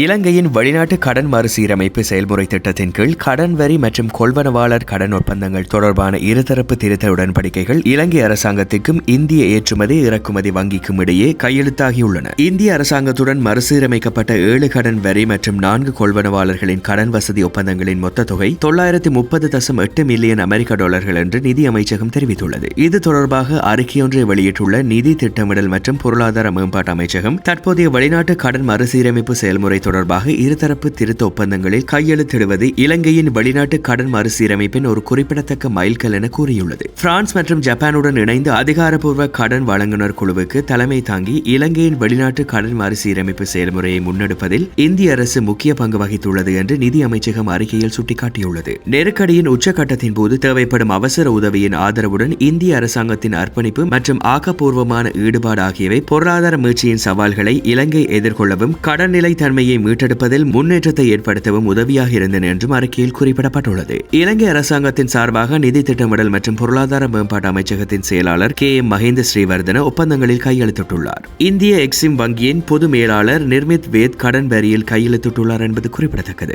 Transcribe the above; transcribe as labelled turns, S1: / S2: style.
S1: இலங்கையின் வெளிநாட்டு கடன் மறுசீரமைப்பு செயல்முறை திட்டத்தின் கீழ் கடன் வரி மற்றும் கொள்வனவாளர் கடன் ஒப்பந்தங்கள் தொடர்பான இருதரப்பு திருத்த உடன்படிக்கைகள் இலங்கை அரசாங்கத்திற்கும் இந்திய ஏற்றுமதி இறக்குமதி வங்கிக்கும் இடையே கையெழுத்தாகியுள்ளன. இந்திய அரசாங்கத்துடன் மறுசீரமைக்கப்பட்ட ஏழு கடன் வரி மற்றும் நான்கு கொள்வனவாளர்களின் கடன் வசதி ஒப்பந்தங்களின் மொத்த தொகை தொள்ளாயிரத்தி முப்பது தசம் எட்டு மில்லியன் அமெரிக்க டாலர்கள் என்று நிதி அமைச்சகம் தெரிவித்துள்ளது. இது தொடர்பாக அறிக்கையொன்றை வெளியிட்டுள்ள நிதி திட்டமிடல் மற்றும் பொருளாதார மேம்பாட்டு அமைச்சகம் தற்போதைய வெளிநாட்டு கடன் மறுசீரமைப்பு செயல்முறை தொடர்பாக இருதரப்பு திருத்த ஒப்பந்தங்களில் கையெழுத்திடுவது இலங்கையின் வெளிநாட்டு கடன் மறுசீரமைப்பின் ஒரு குறிப்பிடத்தக்க மைல்கல் என கூறியுள்ளது. பிரான்ஸ் மற்றும் ஜப்பானுடன் இணைந்து அதிகாரப்பூர்வ கடன் வழங்குனர் குழுவுக்கு தலைமை தாங்கி இலங்கையின் வெளிநாட்டு கடன் மறுசீரமைப்பு செயல்முறையை முன்னெடுப்பதில் இந்திய அரசு முக்கிய பங்கு வகித்துள்ளது என்று நிதி அமைச்சகம் அறிக்கையில் சுட்டிக்காட்டியுள்ளது. நெருக்கடியின் உச்சகட்டத்தின் போது தேவைப்படும் அவசர உதவியின் ஆதரவுடன் இந்திய அரசாங்கத்தின் அர்ப்பணிப்பு மற்றும் ஆக்கப்பூர்வமான ஈடுபாடு ஆகியவை பொருளாதார மீழ்ச்சியின் சவால்களை இலங்கை எதிர்கொள்ளவும் கடன் நிலை தன்மையை மீட்டெடுப்பதில் முன்னேற்றத்தை ஏற்படுத்தவும் உதவியாக இருந்தன என்றும் அறிக்கையில் குறிப்பிடப்பட்டுள்ளது. இலங்கை அரசாங்கத்தின் சார்பாக நிதி திட்டமிடல் மற்றும் பொருளாதார மேம்பாட்டு அமைச்சகத்தின் செயலாளர் கே எம் மகேந்திர ஸ்ரீவர்தன ஒப்பந்தங்களில் கையெழுத்திட்டுள்ளார். இந்திய எக்ஸிம் வங்கியின் பொது மேலாளர் நிர்மித் வேத் கடன் வரியில் கையெழுத்திட்டுள்ளார் என்பது குறிப்பிடத்தக்கது.